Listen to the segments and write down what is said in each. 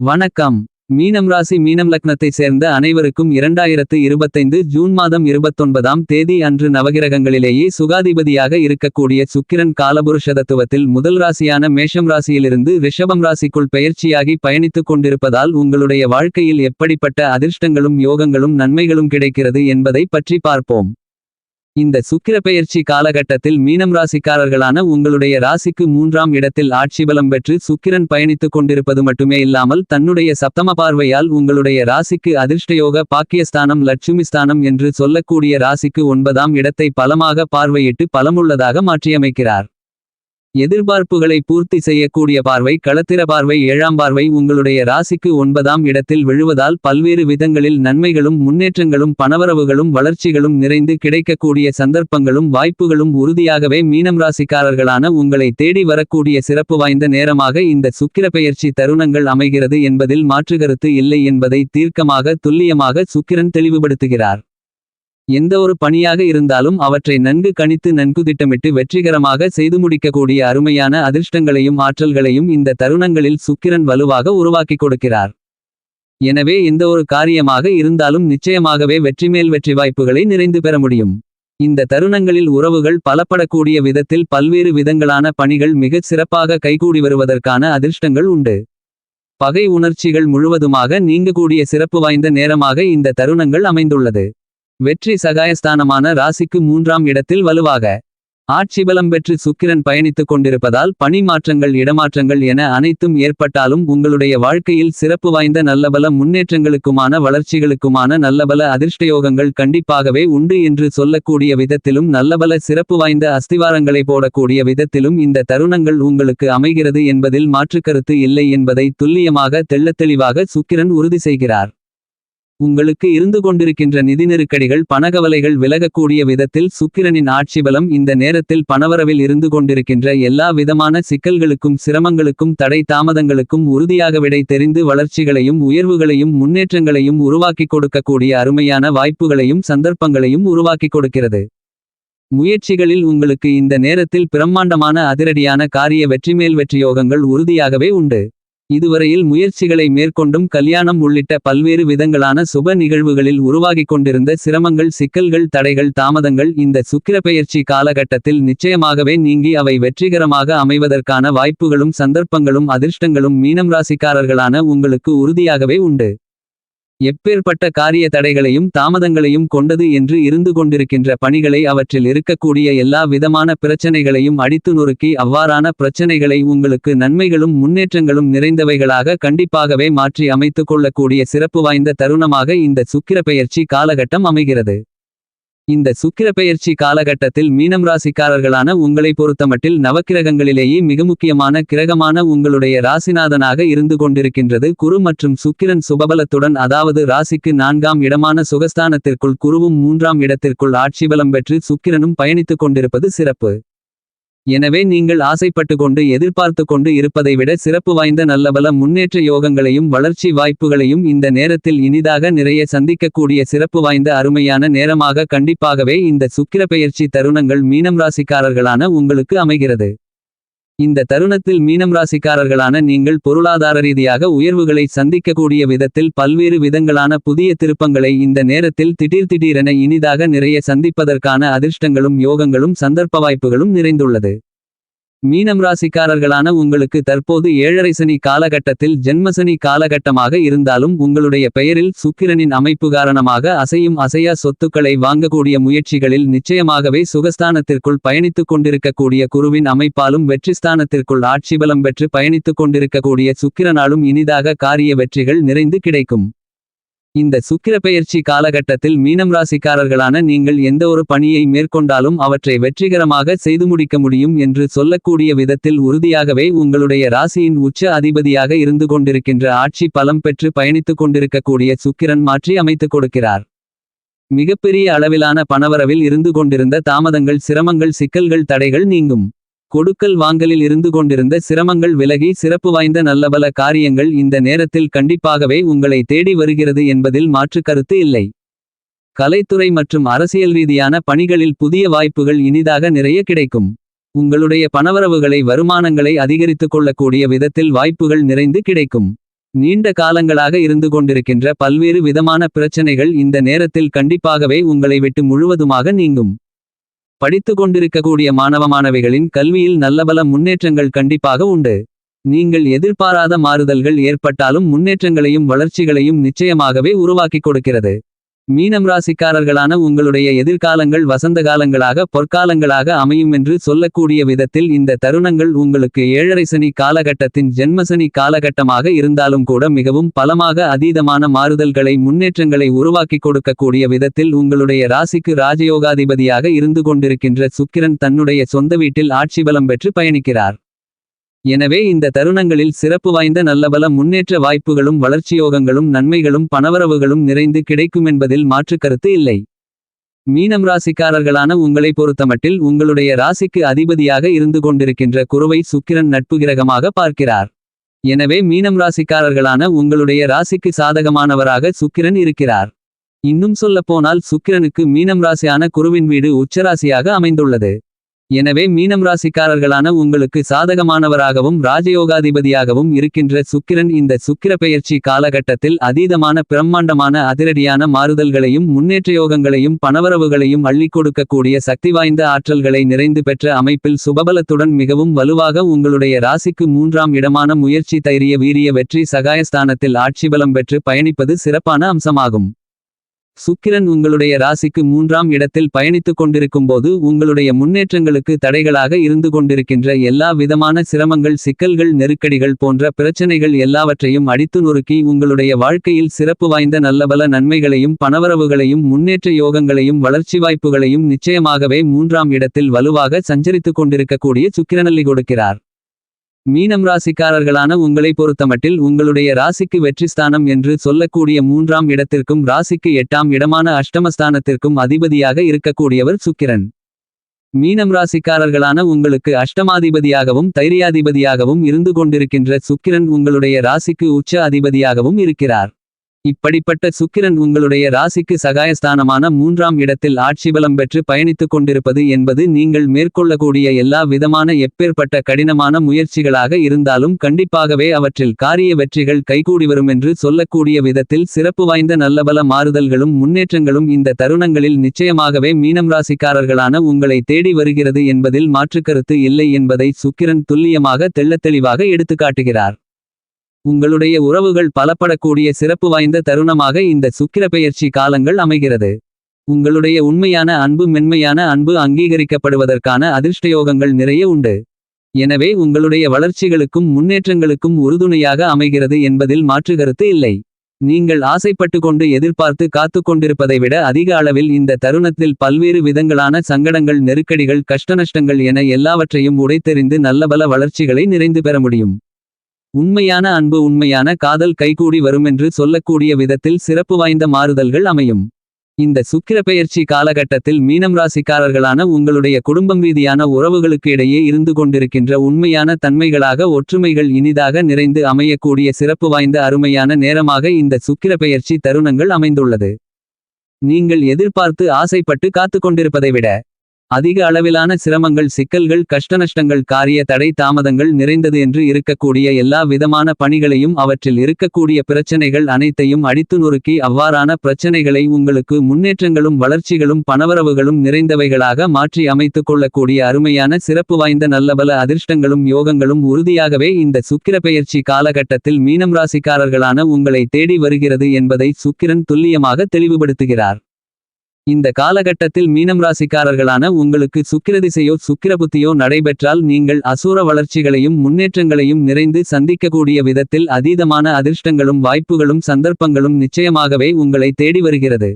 வணக்கம். மீனம் ராசி மீனம் லக்னத்தை சேர்ந்த அனைவருக்கும் இரண்டாயிரத்து இருபத்தைந்து ஜூன் மாதம் இருபத்தொன்பதாம் தேதி அன்று நவகிரகங்களிலேயே சுகாதிபதியாக இருக்கக்கூடிய சுக்கிரன் காலபுருஷதத்துவத்தில் முதல் ராசியான மேஷம் ராசியிலிருந்து ரிஷபம் ராசிக்குள் பெயர்ச்சியாகி பயணித்துக் கொண்டிருப்பதால் உங்களுடைய வாழ்க்கையில் எப்படிப்பட்ட அதிர்ஷ்டங்களும் யோகங்களும் நன்மைகளும் கிடைக்கிறது என்பதை பற்றி பார்ப்போம். இந்த சுக்கிர பெயர்ச்சி காலகட்டத்தில் மீனம் ராசிக்காரர்களான உங்களுடைய ராசிக்கு மூன்றாம் இடத்தில் ஆட்சி பலம் பெற்று சுக்கிரன் பயணித்துக் கொண்டிருப்பது மட்டுமே இல்லாமல் தன்னுடைய சப்தம பார்வையால் உங்களுடைய ராசிக்கு அதிர்ஷ்டயோக பாக்கியஸ்தானம் லட்சுமிஸ்தானம் என்று சொல்லக்கூடிய ராசிக்கு ஒன்பதாம் இடத்தை பலமாக பார்வையிட்டு பலமுள்ளதாக மாற்றியமைக்கிறார். எதிர்பார்ப்புகளை பூர்த்தி செய்யக்கூடிய பார்வை களத்திர பார்வை ஏழாம் பார்வை உங்களுடைய ராசிக்கு ஒன்பதாம் இடத்தில் விழுவதால் பல்வேறு விதங்களில் நன்மைகளும் முன்னேற்றங்களும் பணவரவுகளும் வளர்ச்சிகளும் நிறைந்து கிடைக்கக்கூடிய சந்தர்ப்பங்களும் வாய்ப்புகளும் உறுதியாகவே மீனம் ராசிக்காரர்களான உங்களை தேடி வரக்கூடிய சிறப்பு வாய்ந்த நேரமாக இந்த சுக்கிர பெயர்ச்சி தருணங்கள் அமைகிறது என்பதில் மாற்றுகருத்து இல்லை என்பதை தீர்க்கமாக துல்லியமாக சுக்கிரன் தெளிவுபடுத்துகிறார். எந்த ஒரு பணியாக இருந்தாலும் அவற்றை நன்கு கணித்து நன்கு திட்டமிட்டு வெற்றிகரமாக செய்து முடிக்கக்கூடிய அருமையான அதிர்ஷ்டங்களையும் ஆற்றல்களையும் இந்த தருணங்களில் சுக்கிரன் வலுவாக உருவாக்கிக் கொடுக்கிறார். எனவே எந்த ஒரு காரியமாக இருந்தாலும் நிச்சயமாகவே வெற்றிமேல் வெற்றி வாய்ப்புகளை நிறைந்து பெற முடியும். இந்த தருணங்களில் உறவுகள் பலப்படக்கூடிய விதத்தில் பல்வேறு விதங்களான பணிகள் மிகச் சிறப்பாக கைகூடி வருவதற்கான அதிர்ஷ்டங்கள் உண்டு. பகை உணர்ச்சிகள் முழுவதுமாக நீங்கக்கூடிய சிறப்பு வாய்ந்த நேரமாக இந்த தருணங்கள் அமைந்துள்ளது. வெற்றி சகாயஸ்தானமான ராசிக்கு மூன்றாம் இடத்தில் வலுவாக. ஆட்சி பலம் பெற்று சுக்கிரன் பயணித்துக் கொண்டிருப்பதால் பணி மாற்றங்கள் இடமாற்றங்கள் என அனைத்தும் ஏற்பட்டாலும் உங்களுடைய வாழ்க்கையில் சிறப்பு வாய்ந்த நல்லபல முன்னேற்றங்களுக்குமான வளர்ச்சிகளுக்குமான நல்லபல அதிர்ஷ்டயோகங்கள் கண்டிப்பாகவே உண்டு என்று சொல்லக்கூடிய விதத்திலும் நல்லபல சிறப்பு வாய்ந்த அஸ்திவாரங்களை போடக்கூடிய விதத்திலும் இந்த தருணங்கள் உங்களுக்கு அமைகிறது என்பதில் மாற்றுக்கருத்து இல்லை என்பதை துல்லியமாக தெள்ளத்தெளிவாக சுக்கிரன் உறுதி செய்கிறார். உங்களுக்கு இருந்து கொண்டிருக்கின்ற நிதி நெருக்கடிகள் பணகவலைகள் விலகக்கூடிய விதத்தில் சுக்கிரனின் ஆட்சி பலம் இந்த நேரத்தில் பணவரவில் இருந்து கொண்டிருக்கின்ற எல்லா விதமான சிக்கல்களுக்கும் சிரமங்களுக்கும் தடை தாமதங்களுக்கும் உறுதியாக விடை தெரிந்து வளர்ச்சிகளையும் உயர்வுகளையும் முன்னேற்றங்களையும் உருவாக்கிக் கொடுக்கக்கூடிய அருமையான வாய்ப்புகளையும் சந்தர்ப்பங்களையும் உருவாக்கிக் கொடுக்கிறது. முயற்சிகளில் உங்களுக்கு இந்த நேரத்தில் பிரம்மாண்டமான அதிரடியான காரிய வெற்றிமேல் வெற்றியோகங்கள் உறுதியாகவே உண்டு. இதுவரையில் முயற்சிகளை மேற்கொண்டும் கல்யாணம் உள்ளிட்ட பல்வேறு விதங்களான சுப நிகழ்வுகளில் உருவாகிக் கொண்டிருந்த சிரமங்கள் சிக்கல்கள் தடைகள் தாமதங்கள் இந்த சுக்கிரப்பெயர்ச்சி காலகட்டத்தில் நிச்சயமாகவே நீங்கி அவை வெற்றிகரமாக அமைவதற்கான வாய்ப்புகளும் சந்தர்ப்பங்களும் அதிர்ஷ்டங்களும் மீனம் ராசிக்காரர்களான உங்களுக்கு உறுதியாகவே உண்டு. எப்பேற்பட்ட காரிய தடைகளையும் தாமதங்களையும் கொண்டது என்று இருந்து கொண்டிருக்கின்ற பணிகளை அவற்றில் இருக்கக்கூடிய எல்லா விதமான பிரச்சனைகளையும் அடித்து நொறுக்கி அவ்வாறான பிரச்சனைகளை உங்களுக்கு நன்மைகளும் முன்னேற்றங்களும் நிறைந்தவைகளாக கண்டிப்பாகவே மாற்றி அமைத்துக் கொள்ளக்கூடிய சிறப்பு வாய்ந்த தருணமாக இந்த சுக்கிர பெயர்ச்சி காலகட்டம் அமைகிறது. இந்த சுக்கிர பெயர்ச்சி காலகட்டத்தில் மீனம் ராசிக்காரர்களான உங்களை பொறுத்தமட்டில் நவக்கிரகங்களிலேயே மிக முக்கியமான கிரகமான உங்களுடைய ராசிநாதனாக இருந்து கொண்டிருக்கின்றது. குரு மற்றும் சுக்கிரன் சுபபலத்துடன் அதாவது ராசிக்கு நான்காம் இடமான சுகஸ்தானத்திற்குள் குருவும் மூன்றாம் இடத்திற்குள் ஆட்சிபலம் பெற்று சுக்கிரனும் பயணித்துக் கொண்டிருப்பது சிறப்பு. எனவே நீங்கள் ஆசைப்பட்டு கொண்டு எதிர்பார்த்து கொண்டு இருப்பதை விட சிறப்பு வாய்ந்த நல்லபல முன்னேற்ற யோகங்களையும் வளர்ச்சி வாய்ப்புகளையும் இந்த நேரத்தில் இனிதாக நிறைய சந்திக்கக்கூடிய சிறப்பு வாய்ந்த அருமையான நேரமாக கண்டிப்பாகவே இந்த சுக்கிர பெயர்ச்சி தருணங்கள் மீனம் ராசிக்காரர்களான உங்களுக்கு அமைகிறது. இந்த தருணத்தில் மீனம் ராசிக்காரர்களான நீங்கள் பொருளாதார ரீதியாக உயர்வுகளை சந்திக்கக்கூடிய விதத்தில் பல்வேறு விதங்களான புதிய திருப்பங்களை இந்த நேரத்தில் திடீர் திடீரென இனிதாக நிறைய சந்திப்பதற்கான அதிர்ஷ்டங்களும் யோகங்களும் சந்தர்ப்ப வாய்ப்புகளும் நிறைந்துள்ளது. மீனம் ராசிக்காரர்களான உங்களுக்கு தற்போது ஏழரை சனி காலகட்டத்தில் ஜென்மசனி காலகட்டமாக இருந்தாலும் உங்களுடைய பெயரில் சுக்கிரனின் அமைப்பு காரணமாக அசையும் அசையா சொத்துக்களை வாங்கக்கூடிய முயற்சிகளில் நிச்சயமாகவே சுகஸ்தானத்திற்குள் பயணித்துக் கொண்டிருக்கக்கூடிய குருவின் அமைப்பாலும் வெற்றிஸ்தானத்திற்குள் ஆட்சிபலம் பெற்று பயணித்துக் கொண்டிருக்கக்கூடிய சுக்கிரனாலும் இனிதாக காரிய வெற்றிகள் நிறைந்து கிடைக்கும். இந்த சுக்கிர பெயர்ச்சி காலகட்டத்தில் மீனம் ராசிக்காரர்களான நீங்கள் எந்த ஒரு பணியை மேற்கொண்டாலும் அவற்றை வெற்றிகரமாக செய்து முடிக்க முடியும் என்று சொல்லக்கூடிய விதத்தில் உறுதியாகவே உங்களுடைய ராசியின் உச்ச அதிபதியாக இருந்து கொண்டிருக்கின்ற ஆட்சி பலம் பெற்று பயணித்துக் கொண்டிருக்கக்கூடிய சுக்கிரன் மாற்றி அமைத்துக் கொடுக்கிறார். மிகப்பெரிய அளவிலான பணவரவில் இருந்து கொண்டிருந்த தாமதங்கள் சிரமங்கள் சிக்கல்கள் தடைகள் நீங்கும். கொடுக்கல் வாங்கலில் இருந்து கொண்டிருந்த சிரமங்கள் விலகி சிறப்பு வாய்ந்த நல்லபல காரியங்கள் இந்த நேரத்தில் கண்டிப்பாகவே உங்களை தேடி வருகிறது என்பதில் மாற்று கருத்து இல்லை. கலைத்துறை மற்றும் அரசியல் ரீதியான பணிகளில் புதிய வாய்ப்புகள் இனிதாக நிறைய கிடைக்கும். உங்களுடைய பணவரவுகளை வருமானங்களை அதிகரித்துக் கொள்ளக்கூடிய விதத்தில் வாய்ப்புகள் நிறைந்து கிடைக்கும். நீண்ட காலங்களாக இருந்து கொண்டிருக்கின்ற பல்வேறு விதமான பிரச்சனைகள் இந்த நேரத்தில் கண்டிப்பாகவே உங்களை விட்டு முழுவதுமாக நீங்கும். படித்து கொண்டிருக்கக்கூடிய மாணவ மாணவிகளின் கல்வியில் நல்லபல முன்னேற்றங்கள் கண்டிப்பாக உண்டு. நீங்கள் எதிர்பாராத மாறுதல்கள் ஏற்பட்டாலும் முன்னேற்றங்களையும் வளர்ச்சிகளையும் நிச்சயமாகவே உருவாக்கிக் கொடுக்கிறது. மீனம் ராசிக்காரர்களான உங்களுடைய எதிர்காலங்கள் வசந்த காலங்களாக பொற்காலங்களாக அமையும் என்று சொல்லக்கூடிய விதத்தில் இந்த தருணங்கள் உங்களுக்கு ஏழரை சனி காலகட்டத்தின் ஜென்மசனி காலகட்டமாக இருந்தாலும் கூட மிகவும் பலமாக அதீதமான மாறுதல்களை முன்னேற்றங்களை உருவாக்கிக் கொடுக்கக்கூடிய விதத்தில் உங்களுடைய ராசிக்கு ராஜயோகாதிபதியாக இருந்து கொண்டிருக்கின்ற சுக்கிரன் தன்னுடைய சொந்த வீட்டில் ஆட்சி பலம் பெற்று பயணிக்கிறார். எனவே இந்த தருணங்களில் சிறப்பு வாய்ந்த நல்லபல முன்னேற்ற வாய்ப்புகளும் வளர்ச்சியோகங்களும் நன்மைகளும் பணவரவுகளும் நிறைந்து கிடைக்குமென்பதில் மாற்றுக் கருத்து இல்லை. மீனம் ராசிக்காரர்களான உங்களை பொறுத்தமட்டில் உங்களுடைய ராசிக்கு அதிபதியாக இருந்து கொண்டிருக்கின்ற குருவை சுக்கிரன் நட்பு கிரகமாக பார்க்கிறார். எனவே மீனம் ராசிக்காரர்களான உங்களுடைய ராசிக்கு சாதகமானவராக சுக்கிரன் இருக்கிறார். இன்னும் சொல்லப்போனால் சுக்கிரனுக்கு மீனம் ராசியான குருவின் வீடு உச்சராசியாக அமைந்துள்ளது. எனவே மீனம் ராசிக்காரர்களான உங்களுக்கு சாதகமானவராகவும் ராஜயோகாதிபதியாகவும் இருக்கின்ற சுக்கிரன் இந்த சுக்கிர பெயர்ச்சி காலகட்டத்தில் அதீதமான பிரம்மாண்டமான அதிரடியான மாறுதல்களையும் முன்னேற்றயோகங்களையும் பணவரவுகளையும் அள்ளிக் கொடுக்கக்கூடிய சக்தி வாய்ந்த ஆற்றல்களை நிறைந்து பெற்ற அமைப்பில் சுபபலத்துடன் மிகவும் வலுவாக உங்களுடைய ராசிக்கு மூன்றாம் இடமான முயற்சி தைரிய வீரிய வெற்றி சகாயஸ்தானத்தில் ஆட்சிபலம் பெற்று பயணிப்பது சிறப்பான அம்சமாகும். சுக்கிரன் உங்களுடைய ராசிக்கு மூன்றாம் இடத்தில் பயணித்துக் கொண்டிருக்கும்போது உங்களுடைய முன்னேற்றங்களுக்கு தடைகளாக இருந்து கொண்டிருக்கின்ற எல்லா விதமான சிரமங்கள் சிக்கல்கள் நெருக்கடிகள் போன்ற பிரச்சனைகள் எல்லாவற்றையும் அடித்து நொறுக்கி உங்களுடைய வாழ்க்கையில் சிறப்பு வாய்ந்த நல்லபல நன்மைகளையும் பணவரவுகளையும் முன்னேற்ற யோகங்களையும் வளர்ச்சி வாய்ப்புகளையும் நிச்சயமாகவே மூன்றாம் இடத்தில் வலுவாக சஞ்சரித்துக் கொண்டிருக்கக்கூடிய சுக்கிரனல்லி கொடுக்கிறார். மீனம் ராசிக்காரர்களான உங்களை பொறுத்தமட்டில் உங்களுடைய ராசிக்கு வெற்றிஸ்தானம் என்று சொல்லக்கூடிய மூன்றாம் இடத்திற்கும் ராசிக்கு எட்டாம் இடமான அஷ்டமஸ்தானத்திற்கும் அதிபதியாக இருக்கக்கூடியவர் சுக்கிரன். மீனம் ராசிக்காரர்களான உங்களுக்கு அஷ்டமாதிபதியாகவும் தைரியாதிபதியாகவும் இருந்து கொண்டிருக்கின்ற சுக்கிரன் உங்களுடைய ராசிக்கு உச்ச அதிபதியாகவும் இருக்கிறார். இப்படிப்பட்ட சுக்கிரன் உங்களுடைய ராசிக்கு சகாயஸ்தானமான மூன்றாம் இடத்தில் ஆட்சி பலம் பெற்று பயணித்துக் கொண்டிருப்பது என்பது நீங்கள் மேற்கொள்ளக்கூடிய எல்லா விதமான எப்பேற்பட்ட கடினமான முயற்சிகளாக இருந்தாலும் கண்டிப்பாகவே அவற்றில் காரிய வெற்றிகள் கைகூடி வரும் என்று சொல்லக்கூடிய விதத்தில் சிறப்பு வாய்ந்த நல்லபல மாறுதல்களும் முன்னேற்றங்களும் இந்த தருணங்களில் நிச்சயமாகவே மீனம் ராசிக்காரர்களான உங்களை தேடி வருகிறது என்பதில் மாற்றுக்கருத்து இல்லை என்பதை சுக்கிரன் துல்லியமாக தெள்ளத்தெளிவாக எடுத்துக்காட்டுகிறார் உங்களுடைய உறவுகள் பலப்படக்கூடிய சிறப்பு வாய்ந்த தருணமாக இந்த சுக்கிர பெயர்ச்சி காலங்கள் அமைகிறது. உங்களுடைய உண்மையான அன்பு மென்மையான அன்பு அங்கீகரிக்கப்படுவதற்கான அதிர்ஷ்டயோகங்கள் நிறைய உண்டு. எனவே உங்களுடைய வளர்ச்சிகளுக்கும் முன்னேற்றங்களுக்கும் உறுதுணையாக அமைகிறது என்பதில் மாற்றுகருத்து இல்லை. நீங்கள் ஆசைப்பட்டு கொண்டு எதிர்பார்த்து காத்து கொண்டிருப்பதை விட அதிக அளவில் இந்த தருணத்தில் பல்வேறு விதங்களான சங்கடங்கள் நெருக்கடிகள் கஷ்டநஷ்டங்கள் என எல்லாவற்றையும் உடைத்தெறிந்து நல்லபல வளர்ச்சிகளை நிறைந்து பெற முடியும். உண்மையான அன்பு உண்மையான காதல் கைகூடி வருமென்று சொல்லக்கூடிய விதத்தில் சிறப்பு வாய்ந்த மாறுதல்கள் அமையும். இந்த சுக்கிரப்பெயர்ச்சி காலகட்டத்தில் மீனம் ராசிக்காரர்களான உங்களுடைய குடும்பம் ரீதியான உறவுகளுக்கு இடையே இருந்து கொண்டிருக்கின்ற உண்மையான தன்மைகளாக ஒற்றுமைகள் இனிதாக நிறைந்து அமையக்கூடிய சிறப்பு வாய்ந்த அருமையான நேரமாக இந்த சுக்கிர பெயர்ச்சி தருணங்கள் அமைந்துள்ளது. நீங்கள் எதிர்பார்த்து ஆசைப்பட்டு காத்து கொண்டிருப்பதை விட அதிக அளவிலான சிரமங்கள் சிக்கல்கள் கஷ்டநஷ்டங்கள் காரிய தடை தாமதங்கள் நிறைந்தது என்று இருக்கக்கூடிய எல்லா விதமான பணிகளையும் அவற்றில் இருக்கக்கூடிய பிரச்சனைகள் அனைத்தையும் அடித்து நொறுக்கி அவ்வாறான பிரச்சனைகளை உங்களுக்கு முன்னேற்றங்களும் வளர்ச்சிகளும் பணவரவுகளும் நிறைந்தவைகளாக மாற்றி அமைத்துக் கொள்ளக்கூடிய அருமையான சிறப்பு வாய்ந்த நல்லபல அதிர்ஷ்டங்களும் யோகங்களும் உறுதியாகவே இந்த சுக்கிர பெயர்ச்சி காலகட்டத்தில் மீனம் ராசிக்காரர்களான உங்களை தேடி வருகிறது என்பதை சுக்கிரன் துல்லியமாக தெளிவுபடுத்துகிறார். இந்த காலகட்டத்தில் மீனம் ராசிக்காரர்களான உங்களுக்கு சுக்கிரதிசையோ சுக்கிரபுத்தியோ நடைபெற்றால் நீங்கள் அசூர வளர்ச்சிகளையும் முன்னேற்றங்களையும் நிறைந்து சந்திக்கக்கூடிய விதத்தில் அதீதமான அதிர்ஷ்டங்களும் வாய்ப்புகளும் சந்தர்ப்பங்களும் நிச்சயமாகவே உங்களை தேடி வருகிறது.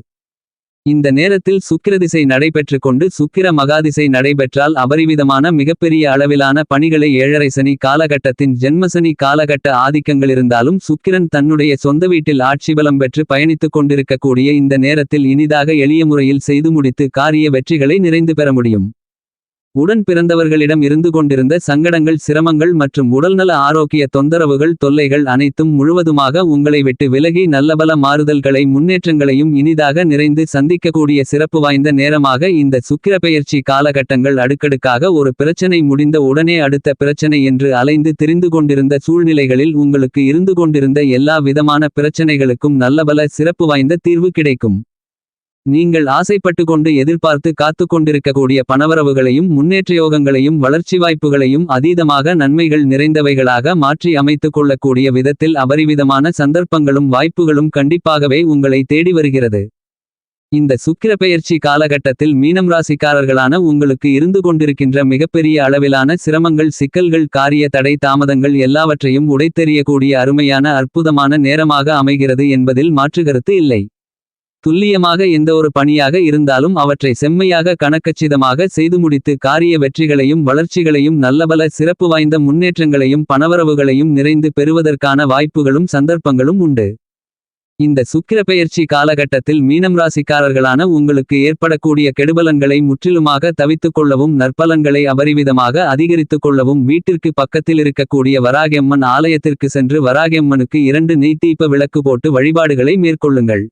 இந்த நேரத்தில் சுக்கிரதிசை நடைபெற்று கொண்டு சுக்கிர மகாதிசை நடைபெற்றால் அபரிவிதமான மிகப்பெரிய அளவிலான பணிகளை ஏழரை சனி காலகட்டத்தின் ஜென்மசனி காலகட்ட ஆதிக்கங்களிருந்தாலும் சுக்கிரன் தன்னுடைய சொந்த வீட்டில் ஆட்சிபலம் பெற்று பயணித்துக் கொண்டிருக்கக்கூடிய இந்த நேரத்தில் இனிதாக எளிய முறையில் செய்து முடித்து காரிய வெற்றிகளை நிறைந்து பெற முடியும். உடன் பிறந்தவர்களிடம் இருந்து கொண்டிருந்த சங்கடங்கள் சிரமங்கள் மற்றும் உடல்நல ஆரோக்கிய தொந்தரவுகள் தொல்லைகள் அனைத்தும் முழுவதுமாக உங்களை விட்டு விலகி நல்லபல மாறுதல்களை முன்னேற்றங்களையும் இனிதாக நிறைந்து சந்திக்கக்கூடிய சிறப்பு வாய்ந்த நேரமாக இந்த சுக்கிரப்பெயர்ச்சி காலகட்டங்கள் அடுக்கடுக்காக ஒரு பிரச்சனை முடிந்த உடனே அடுத்த பிரச்சனை என்று அலைந்து திரிந்து கொண்டிருந்த சூழ்நிலைகளில் உங்களுக்கு இருந்து கொண்டிருந்த எல்லா விதமான பிரச்சனைகளுக்கும் நல்லபல சிறப்பு வாய்ந்த தீர்வு கிடைக்கும். நீங்கள் ஆசைப்பட்டு கொண்டு எதிர்பார்த்து காத்து கொண்டிருக்கக்கூடிய பணவரவுகளையும் முன்னேற்றயோகங்களையும் வளர்ச்சி வாய்ப்புகளையும் அதீதமாக நன்மைகள் நிறைந்தவைகளாக மாற்றி அமைத்துக் கொள்ளக்கூடிய விதத்தில் அபரிவிதமான சந்தர்ப்பங்களும் வாய்ப்புகளும் கண்டிப்பாகவே உங்களை தேடி வருகிறது. இந்த சுக்கிரப்பெயர்ச்சி காலகட்டத்தில் மீனம் ராசிக்காரர்களான உங்களுக்கு இருந்து கொண்டிருக்கின்ற மிகப்பெரிய அளவிலான சிரமங்கள் சிக்கல்கள் காரிய தடை தாமதங்கள் எல்லாவற்றையும் உடைத்தெறியக்கூடிய அருமையான அற்புதமான நேரமாக அமைகிறது என்பதில் மாற்றுகருத்து இல்லை. துல்லியமாக எந்த ஒரு பணியாக இருந்தாலும் அவற்றை செம்மையாக கணக்கச்சிதமாக செய்து முடித்து காரிய வெற்றிகளையும் வளர்ச்சிகளையும் நல்லபல சிறப்பு வாய்ந்த முன்னேற்றங்களையும் பணவரவுகளையும் நிறைந்து பெறுவதற்கான வாய்ப்புகளும் சந்தர்ப்பங்களும் உண்டு. இந்த சுக்கிரப்பெயர்ச்சி காலகட்டத்தில் மீனம் ராசிக்காரர்களான உங்களுக்கு ஏற்படக்கூடிய கெடுபலன்களை முற்றிலுமாக தவித்துக் கொள்ளவும் நற்பலன்களை அபரிவிதமாக அதிகரித்துக் கொள்ளவும் வீட்டிற்கு பக்கத்தில் இருக்கக்கூடிய வராகெம்மன் ஆலயத்திற்கு சென்று வராகெம்மனுக்கு இரண்டு நெய்த்தீப்ப விளக்கு போட்டு வழிபாடுகளை மேற்கொள்ளுங்கள்.